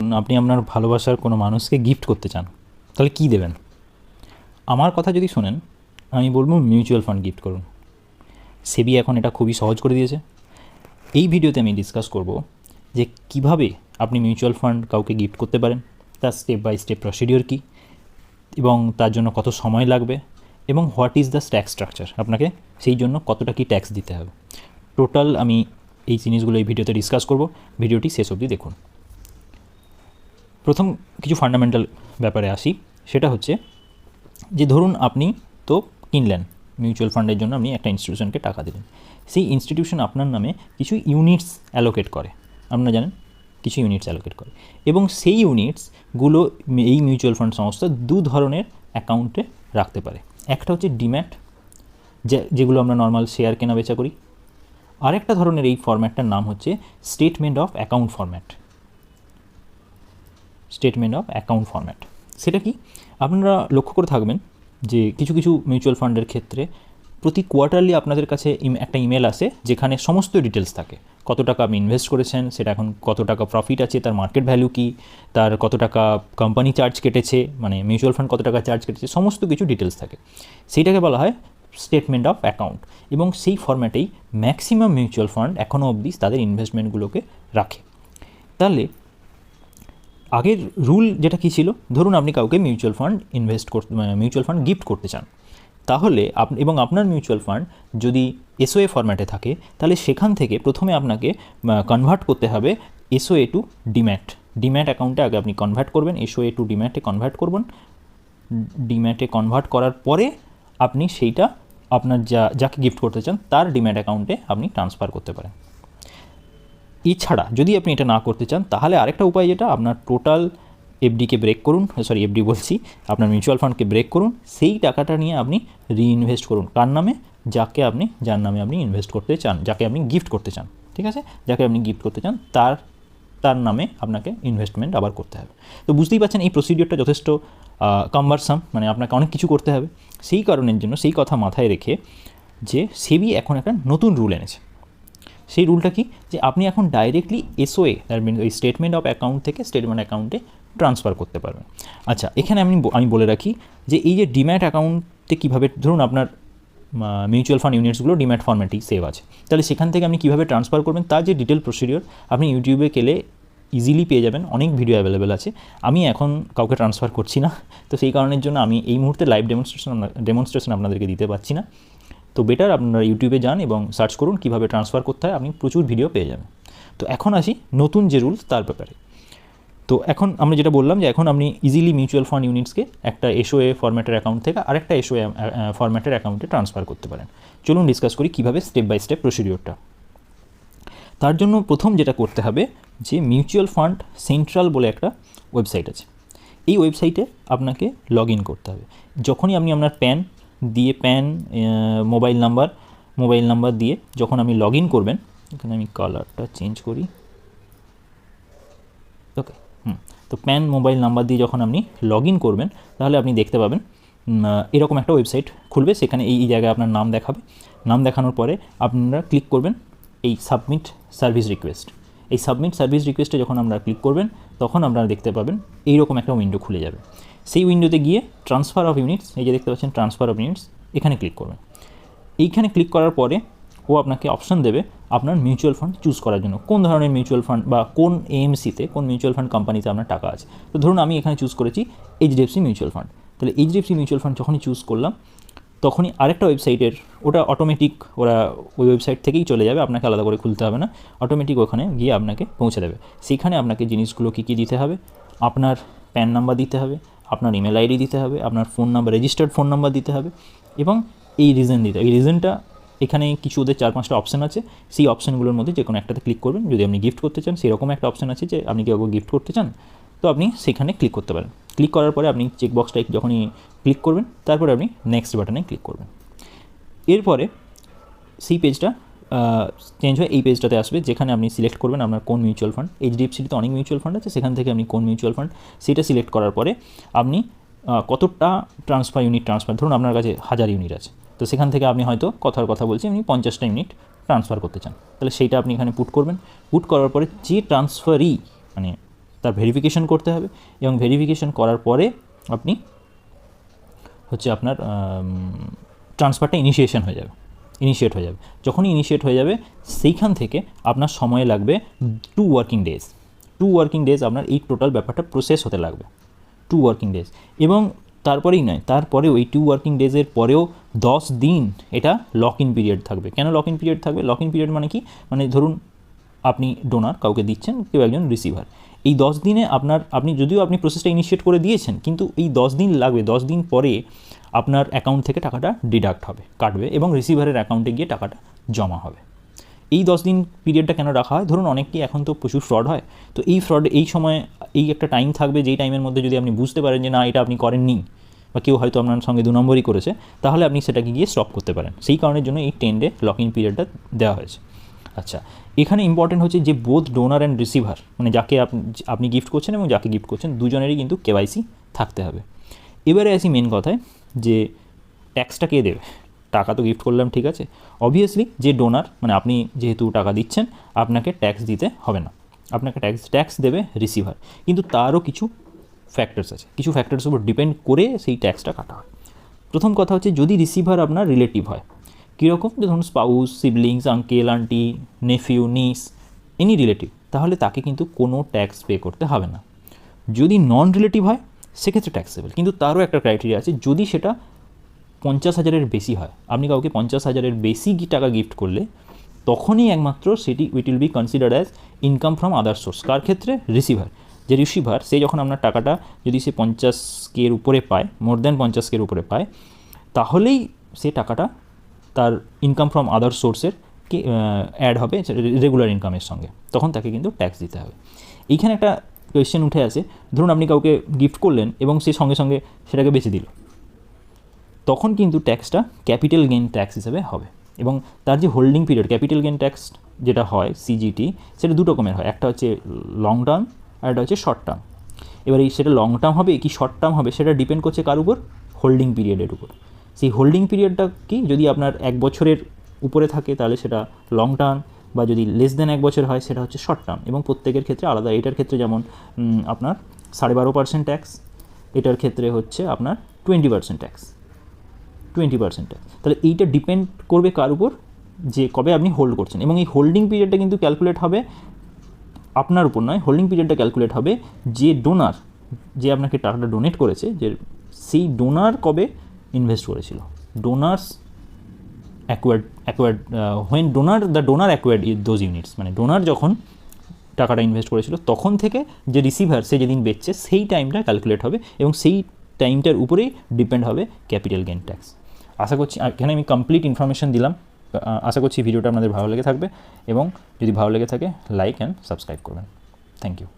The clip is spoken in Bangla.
আপনি আপনার ভালোবাসার কোনো মানুষকে গিফট করতে চান, তাহলে কী দেবেন? আমার কথা যদি শোনেন, আমি বলব মিউচুয়াল ফান্ড গিফট করুন। সেবি এখন এটা খুবই সহজ করে দিয়েছে। এই ভিডিওতে আমি ডিসকাস করব যে কীভাবে আপনি মিউচুয়াল ফান্ড কাউকে গিফট করতে পারেন, তার স্টেপ বাই স্টেপ প্রসিডিওর কী, এবং তার জন্য কত সময় লাগবে, এবং what is the tax structure আপনাকে সেই জন্য কতটা কি ট্যাক্স দিতে হবে। টোটাল আমি এই জিনিসগুলো এই ভিডিওতে ডিসকাস করব। ভিডিওটি শেষ অবধি দেখুন। প্রথম কিছু ফান্ডামেন্টাল ব্যাপারে আসি, সেটা হচ্ছে যে ধরুন আপনি তো কিনলেন মিউচুয়াল ফান্ডের জন্য আপনি একটা ইনস্টিটিউশনকে টাকা দিলেন। সেই ইনস্টিটিউশন আপনার নামে কিছু ইউনিটস অ্যালোকেট করে। আপনারা জানেন, কিছু ইউনিটস অ্যালোকেট করে। এবং সেই ইউনিটসগুলো এই মিউচুয়াল ফান্ড সংস্থা দু ধরনের অ্যাকাউন্টে রাখতে পারে। একটা হচ্ছে ডিম্যাট যেগুলো আমরা নর্মাল শেয়ার কেনা বেচা করি। আরেকটা ধরনের এই ফরম্যাটটার নাম হচ্ছে statement of account format statement of account format সেটা কি? আপনারা লক্ষ্য করে থাকবেন যে কিছু কিছু মিউচুয়াল ফান্ডের ক্ষেত্রে প্রতি কোয়ার্টারলি আপনাদের কাছে একটা ইমেল আসে যেখানে সমস্ত ডিটেলস থাকে। কত টাকা আপনি ইনভেস্ট করেছেন, সেটা এখন কত টাকা প্রফিট আছে, তার মার্কেট ভ্যালু কী, তার কত টাকা কোম্পানি চার্জ কেটেছে মানে মিউচুয়াল ফান্ড কত টাকা চার্জ কেটেছে, সমস্ত কিছু ডিটেলস থাকে। সেইটাকে বলা হয় স্টেটমেন্ট অফ অ্যাকাউন্ট এবং সেই ফরম্যাটেই ম্যাক্সিমাম মিউচুয়াল ফান্ড এখনও অবধি তাদের ইনভেস্টমেন্টগুলোকে রাখে। তাহলে আগের রুল যেটা কী ছিল? ধরুন আপনি কাউকে মিউচুয়াল ফান্ড ইনভেস্ট করতে মিউচুয়াল ফান্ড গিফট করতে চান। তাহলে আপ, এবং আপনার মিউচুয়াল ফান্ড যদি এসওএ ফরম্যাটে থাকে, তাহলে সেখান থেকে প্রথমে আপনাকে কনভার্ট করতে হবে এসওএ টু ডিম্যাট ডিম্যাট অ্যাকাউন্টে আগে আপনি কনভার্ট করবেন এসওএ টু ডিম্যাটে কনভার্ট করবেন। ডিম্যাটে কনভার্ট করার পরে আপনি সেইটা আপনার যা, যাকে গিফট করতে চান, তার ডিম্যাট অ্যাকাউন্টে আপনি ট্রান্সফার করতে পারেন। এছাড়া যদি আপনি এটা না করতে চান, তাহলে আরেকটা উপায় যেটা, আপনার টোটাল এফডিকে ব্রেক করুন সরি এফডি বলছি, আপনার মিউচুয়াল ফান্ডকে ব্রেক করুন, সেই টাকাটা নিয়ে আপনি রিইনভেস্ট করুন। কার নামে? যাকে আপনি, যার নামে আপনি ইনভেস্ট করতে চান, যাকে আপনি গিফট করতে চান, ঠিক আছে? যাকে আপনি গিফট করতে চান, তার তার নামে আপনাকে ইনভেস্টমেন্ট আবার করতে হবে। তো বুঝতেই পারছেন, এই প্রসিডিওরটা যথেষ্ট কম্বারসাম মানে আপনাকে অনেক কিছু করতে হবে। সেই কারণের জন্য, সেই কথা মাথায় রেখে যে সেবি এখন একটা নতুন রুল এনেছে। সেই রুলটা কি? যে আপনি এখন ডাইরেক্টলি এসওএ দ্যাট মিন ওই স্টেটমেন্ট অফ অ্যাকাউন্ট থেকে স্টেটমেন্ট অ্যাকাউন্টে ট্রান্সফার করতে পারবেন। আচ্ছা এখানে আমি আমি বলে রাখি যে এই যে ডিম্যাট অ্যাকাউন্টে কীভাবে, ধরুন আপনার মিউচুয়াল ফান্ড ইউনিটসগুলো ডিম্যাট ফর্ম্যাটেই সেভ আছে। তাহলে সেখান থেকে আপনি কীভাবে ট্রান্সফার করবেন? তার যে ডিটেল প্রসিডিওর আপনি ইউটিউবে গেলে ইজিলি পেয়ে যাবেন, অনেক ভিডিও অ্যাভেলেবেল আছে। আমি এখন কাউকে ট্রান্সফার করছি না, তো সেই কারণের জন্য আমি এই মুহূর্তে লাইভ ডেমনস্ট্রেশন ডেমনস্ট্রেশন আপনাদেরকে দিতে পারছি না। তো বেটার আপনারা ইউটিউবে যান এবং সার্চ করুন কীভাবে ট্রান্সফার করতে হয়। আপনি প্রচুর ভিডিও পেয়ে যাবেন। তো এখন আসি নতুন যে রুলস তার ব্যাপারে। তো এখন আমরা যেটা বললাম যে এখন আপনি ইজিলি মিউচুয়াল ফান্ড ইউনিটসকে একটা এসওএ ফরম্যাটের অ্যাকাউন্ট থেকে আরেকটা এসওএ ফরম্যাটের অ্যাকাউন্টে ট্রান্সফার করতে পারেন। চলুন ডিসকাস করি কীভাবে স্টেপ বাই স্টেপ প্রসিডিওরটা তার জন্য প্রথম যেটা করতে হবে যে মিউচুয়াল ফান্ড সেন্ট্রাল বলে একটা ওয়েবসাইট আছে। এই ওয়েবসাইটে আপনাকে লগ করতে হবে। যখনই আপনি আপনার প্যান দিয়ে PAN mobile number mobile number দিয়ে যখন আপনি লগ করবেন, এখানে আমি কালারটা চেঞ্জ করি। ওকে, হুম, তো প্যান, মোবাইল নাম্বার দিয়ে যখন আপনি লগ করবেন, তাহলে আপনি দেখতে পাবেন এরকম একটা ওয়েবসাইট খুলবে, সেখানে এই জায়গায় আপনার নাম দেখাবে। নাম দেখানোর পরে আপনারা ক্লিক করবেন, এই সাবমিট সার্ভিস রিকোয়েস্ট। এই সাবমিট সার্ভিস রিকোয়েস্টে যখন আপনারা ক্লিক করবেন, তখন আপনারা দেখতে পাবেন এইরকম একটা উইন্ডো খুলে যাবে। সেই উইন্ডোতে গিয়ে ট্রান্সফার অফ ইউনিটস এই যে দেখতে পাচ্ছেন ট্রান্সফার অফ ইউনিটস এখানে ক্লিক করবেন। এইখানে ক্লিক করার পরে ও আপনাকে অপশান দেবে আপনার মিউচুয়াল ফান্ড চুজ করার জন্য। কোন ধরনের মিউচুয়াল ফান্ড বা কোন এএমসিতে কোন মিউচুয়াল ফান্ড কোম্পানিতে আপনার টাকা আছে? তো ধরুন আমি এখানে চুজ করেছি এইচডিএফসি মিউচুয়াল ফান্ড তাহলে এইচডিএফসি মিউচুয়াল ফান্ড যখনই চুজ করলাম তখনই আরেকটা ওয়েবসাইটের, ওটা অটোমেটিক ওরা ওই ওয়েবসাইট থেকেই চলে যাবে, আপনাকে আলাদা করে খুলতে হবে না অটোমেটিক ওখানে গিয়ে আপনাকে পৌঁছে দেবে। সেখানে আপনাকে জিনিসগুলো কী কী দিতে হবে, আপনার প্যান নাম্বার দিতে হবে, আপনার ইমেল আইডি দিতে হবে, আপনার phone number registered phone number দিতে হবে এবং এই রিজন দিতে হবে। এই রিজনটা এখানে কিছু ওদের চার পাঁচটা অপশান আছে, সেই অপশানগুলোর মধ্যে যে কোনো একটাতে ক্লিক করবেন। যদি আপনি গিফট করতে চান, সেরকম একটা অপশান আছে যে আপনি কেউ গিফট করতে চান, তো আপনি সেখানে ক্লিক করতে পারেন। ক্লিক করার পরে আপনি চেকবক্সটা যখনই ক্লিক করবেন, তারপরে আপনি নেক্সট বাটনে ক্লিক করবেন। এরপরে সেই পেজটা চেঞ্জ হয়ে এই পেজটাতে আসবে, যেখানে আপনি সিলেক্ট করবেন আপনার কোন মিউচুয়াল ফান্ড এইচডিএফসিতে অনেক মিউচুয়াল ফান্ড আছে, সেখান থেকে আপনি কোন মিউচুয়াল ফান্ড সেটা সিলেক্ট করার পরে আপনি কতটা ট্রান্সফার ইউনিট ট্রান্সফার ধরুন আপনার কাছে হাজার ইউনিট আছে, তো সেখান থেকে আপনি হয়তো কথার কথা বলছি, আপনি পঞ্চাশটা ইউনিট ট্রান্সফার করতে চান। তাহলে সেইটা আপনি এখানে পুট করবেন। পুট করার পরে যে ট্রান্সফারই মানে তার ভেরিফিকেশন করতে হবে এবং ভেরিফিকেশন করার পরে আপনি হচ্ছে আপনার ট্রান্সফারটা ইনিশিয়েশন হয়ে যাবে ইনিশিয়েট হয়ে যাবে। যখনই ইনিশিয়েট হয়ে যাবে, সেইখান থেকে আপনার সময় লাগবে two working days two working days আপনার এই টোটাল ব্যাপারটা প্রসেস হতে লাগবে। টু ওয়ার্কিং ডেজ এবং তারপরেই নয়, তারপরেও এই টু ওয়ার্কিং ডেজের পরেও দশ দিন এটা লক ইন পিরিয়ড থাকবে। কেন লক ইন পিরিয়ড থাকবে? লক ইন পিরিয়ড মানে কি? মানে ধরুন আপনি ডোনার কাউকে দিচ্ছেন, কেউ একজন রিসিভার এই দশ দিনে আপনার, আপনি যদিও আপনি প্রসেসটা ইনিশিয়েট করে দিয়েছেন, কিন্তু এই দশ দিন লাগবে, দশ দিন পরে আপনার অ্যাকাউন্ট থেকে টাকাটা ডিডাক্ট হবে, কাটবে এবং রিসিভারের অ্যাকাউন্টে গিয়ে টাকাটা জমা হবে। এই দশ দিন পিরিয়ডটা কেন রাখা হয়? ধরুন অনেককেই এখন তো প্রচুর ফ্রড হয়, তো এই ফ্রড এই সময় এই একটা টাইম থাকবে যেই টাইমের মধ্যে যদি আপনি বুঝতে পারেন যে না, এটা আপনি করেননি বা কেউ হয়তো আপনার সঙ্গে দু নম্বরই করেছে, তাহলে আপনি সেটাকে গিয়ে স্টপ করতে পারেন। সেই কারণের জন্য এই টেন ডে লক ইন পিরিয়ডটা দেওয়া হয়েছে। আচ্ছা এখানে ইম্পর্টেন্ট হচ্ছে যে বোথ ডোনার অ্যান্ড রিসিভার মানে যাকে আপনি আপনি গিফট করছেন এবং যাকে গিফট করছেন, দুজনেরই কিন্তু কেওয়াইসি থাকতে হবে। এবারে আসি মেন কথায়, যে ট্যাক্সটা কে দেবে? টাকা তো গিফট করলাম, ঠিক আছে। অবভিয়াসলি যে ডোনার মানে আপনি যেহেতু টাকা দিচ্ছেন, আপনাকে ট্যাক্স দিতে হবে না। আপনাকে ট্যাক্স ট্যাক্স দেবে রিসিভার কিন্তু তারও কিছু ফ্যাক্টরস আছে। কিছু ফ্যাক্টরস উপর ডিপেন্ড করে সেই ট্যাক্সটা কাটা হয়। প্রথম কথা হচ্ছে, যদি রিসিভার আপনার রিলেটিভ হয় কীরকম ধরুন spouse siblings uncle aunty nephew niece any relative তাহলে তাকে কিন্তু কোনো ট্যাক্স পে করতে হবে না। যদি নন রিলেটিভ হয়, সেক্ষেত্রে ট্যাক্সেবল কিন্তু তারও একটা ক্রাইটেরিয়া আছে, যদি সেটা পঞ্চাশ হাজারের বেশি হয়, আপনি কাউকে পঞ্চাশ হাজারের বেশি টাকা গিফট করলে, তখনই একমাত্র সেটি it will be consider as income from other source কার ক্ষেত্রে? রিসিভার যে রিসিভার সে যখন আপনার টাকাটা যদি সে পঞ্চাশ কের উপরে পায় মোর দ্যান পঞ্চাশ কের উপরে পায়, তাহলেই সে টাকাটা তার ইনকাম ফ্রম আদার সোর্সের কি অ্যাড হবে রেগুলার ইনকামের সঙ্গে। তখন তাকে কিন্তু ট্যাক্স দিতে হবে। এইখানে একটা কোয়েশ্চেন উঠে আসে, ধরুন আপনি কাউকে গিফট করলেন এবং সে সঙ্গে সঙ্গে সেটাকে বেচে দিল। তখন কিন্তু ট্যাক্সটা ক্যাপিটাল গেইন ট্যাক্স হিসেবে হবে। এবং তার যে holding period capital gain tax যেটা হয় সিজিটি সেটা দু রকমের হয়। একটা হচ্ছে লং টার্ম আর একটা হচ্ছে শর্ট টার্ম এবার এই সেটা লং টার্ম হবে কি শর্ট টার্ম হবে, সেটা ডিপেন্ড করছে কার উপর? হোল্ডিং পিরিয়ডের উপর। সেই হোল্ডিং পিরিয়ডটা কি? যদি আপনার এক বছরের উপরে থাকে, তাহলে সেটা লং টার্ম বা যদি লেস দেন এক বছর হয়, সেটা হচ্ছে শর্ট টার্ম এবং প্রত্যেকের ক্ষেত্রে আলাদা। এটার ক্ষেত্রে যেমন আপনার সাড়ে বারো পার্সেন্ট ট্যাক্স এটার ক্ষেত্রে হচ্ছে আপনার twenty percent tax twenty percent tax তাহলে এইটা ডিপেন্ড করবে কার উপর? যে কবে আপনি হোল্ড করছেন। এবং এই হোল্ডিং পিরিয়ডটা কিন্তু ক্যালকুলেট হবে আপনার উপর নয় হোল্ডিং পিরিয়ডটা ক্যালকুলেট হবে যে ডোনার যে আপনাকে টাকাটা ডোনেট করেছে, যে সেই ডোনার কবে ইনভেস্ট করেছিল। Donors acquired acquired when donor the donor acquired those units মানে ডোনার যখন টাকাটা ইনভেস্ট করেছিল, তখন থেকে যে রিসিভার সে যেদিন বেচছে, সেই টাইমটা ক্যালকুলেট হবে এবং সেই টাইমটার উপরেই ডিপেন্ড হবে ক্যাপিটাল গেন ট্যাক্স আশা করছি এখানে আমি কমপ্লিট ইনফরমেশন দিলাম। আশা করছি ভিডিওটা আপনাদের ভালো লেগে থাকবে এবং যদি ভালো লেগে থাকে লাইক অ্যান্ড সাবস্ক্রাইব করবেন। Thank you